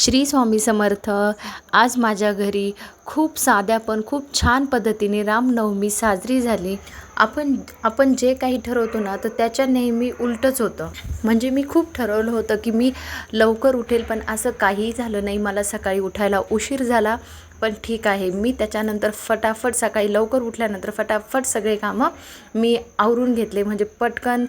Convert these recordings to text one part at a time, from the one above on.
श्री स्वामी समर्थ. आज माझ्या घरी खूप साध्या पण खूप छान पद्धतीने रामनवमी साजरी झाली. आपण आपण जे काही ठरवतो ना तर त्याच्या नेहमी उलटंच होतं. म्हणजे मी खूप ठरवलं होतं की मी लवकर उठेल पण असं काहीही झालं नाही. मला सकाळी उठायला उशीर झाला. पण ठीक आहे मी त्याच्यानंतर फटाफट सकाळी लवकर उठल्यानंतर फटाफट सगळे कामं मी आवरून घेतले. म्हणजे पटकन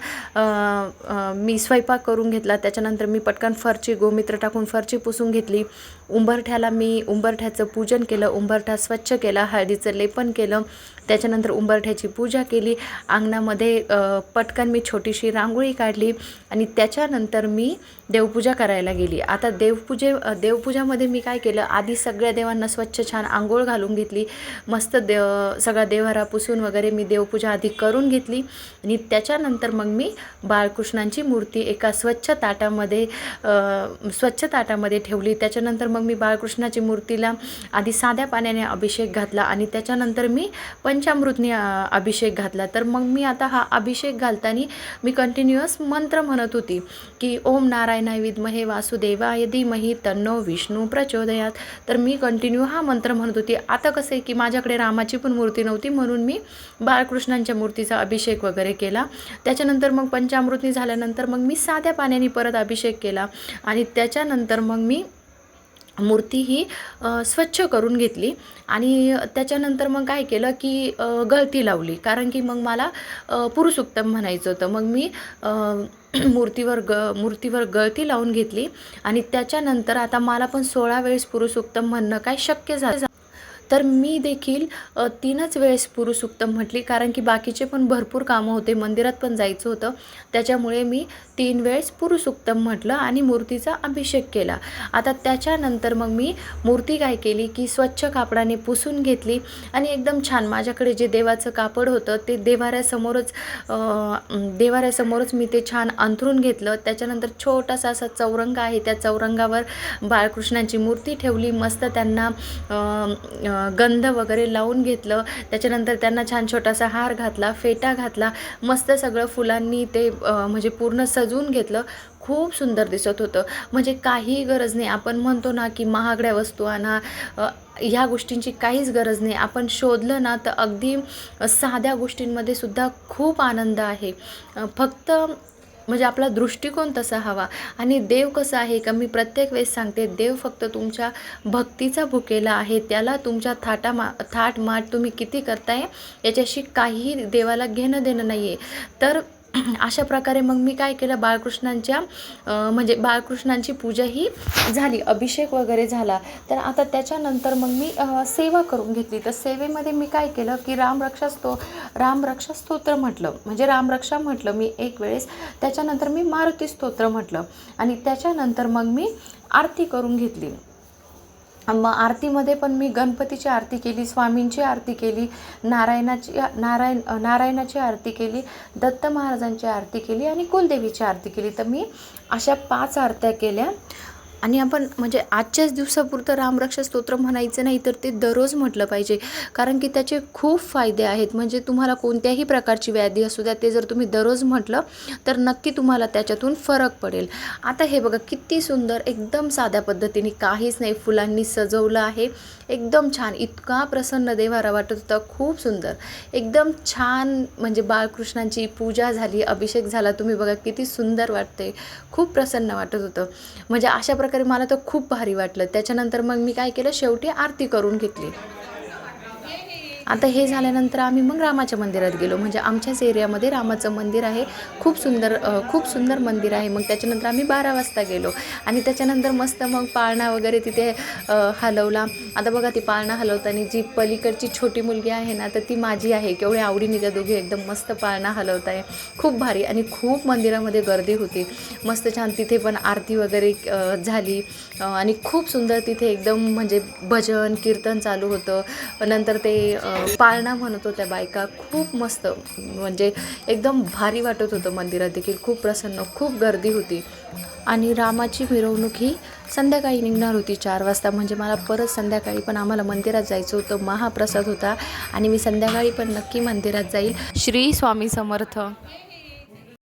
मी स्वयंपाक करून घेतला. त्याच्यानंतर मी पटकन फरची गोमित्र टाकून फरची पुसून घेतली. उंबरठ्याला मी उंबरठ्याचं पूजन केलं उंबरठा स्वच्छ केला हळदीचं लेपन केलं. त्याच्यानंतर उंबरठ्याची पूजा केली. अंगणामध्ये पटकन मी छोटीशी रांगोळी काढली आणि त्याच्यानंतर मी देवपूजा करायला गेली. आता देवपूजे देवपूजामध्ये मी काय केलं? आधी सगळ्या देवांना स्वच्छ छान आंघोळ घालून घेतली. मस्त देव सगळा देवारा पुसून वगैरे मी देवपूजा आधी करून घेतली आणि त्याच्यानंतर मग मी बाळकृष्णांची मूर्ती एका स्वच्छ ताटामध्ये स्वच्छ ताटामध्ये ठेवली. त्याच्यानंतर मग मी बाळकृष्णाची मूर्तीला आधी साध्या पाण्याने अभिषेक घातला आणि त्याच्यानंतर मी पंचामृतने अभिषेक घातला. तर मग मी आता हा अभिषेक घालताना मी कंटिन्युअस मंत्र म्हणत होती की ओम नारायणाय विद्महे वासुदेवाय धीमहि तन्नो विष्णू प्रचोदयात. तर मी कंटिन्यू हा मंत्र म्हणत होती. आता कसं आहे की माझ्याकडे रामाची पण मूर्ती नव्हती म्हणून मी बाळकृष्णांच्या मूर्तीचा अभिषेक वगैरे केला. त्याच्यानंतर मग पंचामृतनी झाल्यानंतर मग मी साध्या पाण्याने परत अभिषेक केला आणि त्याच्यानंतर मग मी मूर्ती ही स्वच्छ करून घेतली आणि त्याच्यानंतर मग काय केलं की गळती लावली. कारण की मग मला पुरुषोत्तम म्हणायचं होतं. मग मी मूर्तीवर ग मूर्तीवर गळती लावून घेतली आणि त्याच्यानंतर आता मला पण सोळा वेळेस पुरुषोत्तम म्हणणं काय शक्य झालं. तर मी देखील तीनच वेळेस पुरुषोत्तम म्हटली. कारण की बाकीचे पण भरपूर कामं होते. मंदिरात पण जायचं होतं. त्याच्यामुळे मी तीन वेळेस पुरुषोत्तम म्हटलं आणि मूर्तीचा अभिषेक केला. आता त्याच्यानंतर मग मी मूर्ती काय केली की स्वच्छ कापडाने पुसून घेतली आणि एकदम छान माझ्याकडे जे देवाचं कापड होतं ते देवाऱ्यासमोरच देवाऱ्यासमोरच मी ते छान अंथरून घेतलं. त्याच्यानंतर छोटासा असा चौरंग आहे. त्या चौरंगावर बाळकृष्णांची मूर्ती ठेवली. मस्त त्यांना गंध वगैरे लावून घेतलं. त्याच्यानंतर त्यांना छान छोटासा हार घातला फेटा घातला. मस्त सगळं फुलांनी ते म्हणजे पूर्ण सजवून घेतलं. खूप सुंदर दिसत होतं. म्हणजे काही गरज नाही. आपण म्हणतो ना की महागड्या वस्तू आणा ह्या गोष्टींची काहीच गरज नाही. आपण शोधलं ना तर अगदी साध्या गोष्टींमध्ये सुद्धा खूप आनंद आहे. फक्त म्हणजे आपला दृष्टिकोन तसा हवा. आणि देव कसं आहे का मी प्रत्येक वेळेस सांगते देव फक्त तुमच्या भक्तीचा भुकेला आहे. त्याला तुमच्या थाटा मा थाट माट तुम्ही किती करताय याच्याशी काहीही देवाला घेणं देणं नाही आहे तर अशा प्रकारे मग मी काय केलं बाळकृष्णांच्या म्हणजे बाळकृष्णांची पूजा ही झाली अभिषेक वगैरे झाला. तर आता त्याच्यानंतर मग मी सेवा करून घेतली. तर सेवेमध्ये मी काय केलं की रामरक्षा स्तो रामरक्षा स्तोत्र म्हटलं. म्हणजे रामरक्षा म्हटलं मी एक वेळेस. त्याच्यानंतर मी मारुती स्तोत्र म्हटलं. आणि त्याच्यानंतर मग मी आरती करून घेतली. मग आरतीमध्ये पण मी गणपतीची आरती केली स्वामींची आरती केली नारायणाची नारायण नारायणाची आरती केली दत्त महाराजांची आरती केली आणि कुलदेवीची आरती केली. तर मी अशा पाच आरत्या केल्या. आणि आपण म्हणजे आजच्याच दिवसापुरतं रामरक्षा स्तोत्र म्हणायचं नाही तर ते दररोज म्हटलं पाहिजे. कारण की त्याचे खूप फायदे आहेत. म्हणजे तुम्हाला कोणत्याही प्रकारची व्याधी असू द्या ते जर तुम्ही दररोज म्हटलं तर नक्की तुम्हाला त्याच्यातून फरक पडेल. आता हे बघा किती सुंदर एकदम साध्या पद्धतीने काहीच नाही फुलांनी सजवलं आहे. एकदम छान इतका प्रसन्न देवारा वाटत होता. खूप सुंदर. एकदम छान म्हणजे बाळकृष्णांची पूजा झाली अभिषेक झाला. तुम्ही बघा किती सुंदर वाटते खूप प्रसन्न वाटत होतं. म्हणजे अशा प्रकारे मला तर खूप भारी वाटलं. त्याच्यानंतर मग मी काय केलं? शेवटी आरती करून घेतली. आता हे झाल्यानंतर आम्ही मग रामाच्या मंदिरात गेलो. म्हणजे आमच्याच एरियामध्ये रामाचं मंदिर आहे. खूप सुंदर खूप सुंदर मंदिर आहे. मग त्याच्यानंतर आम्ही बारा वाजता गेलो. आणि त्याच्यानंतर मस्त मग पाळणा वगैरे तिथे हलवला. आता बघा ती पाळणा हलवताना जी पलीकडची छोटी मुलगी आहे ना तर ती माझी आहे. केवढी आवडीने त्या दोघी एकदम मस्त पाळणा हलवत आहे खूप भारी आणि खूप मंदिरामध्ये गर्दी होती. मस्त छान तिथे पण आरती वगैरे झाली. आणि खूप सुंदर तिथे एकदम म्हणजे भजन कीर्तन चालू होतं. नंतर ते पाळणा म्हणत होत्या बायका खूप मस्त. म्हणजे एकदम भारी वाटत होतं मंदिरात देखील. खूप प्रसन्न खूप गर्दी होती. आणि रामाची मिरवणूक ही संध्याकाळी निघणार होती चार वाजता. म्हणजे मला परत संध्याकाळी पण आम्हाला मंदिरात जायचं होतं. महाप्रसाद होता. आणि मी संध्याकाळी पण नक्की मंदिरात जाईल. श्री स्वामी समर्थ.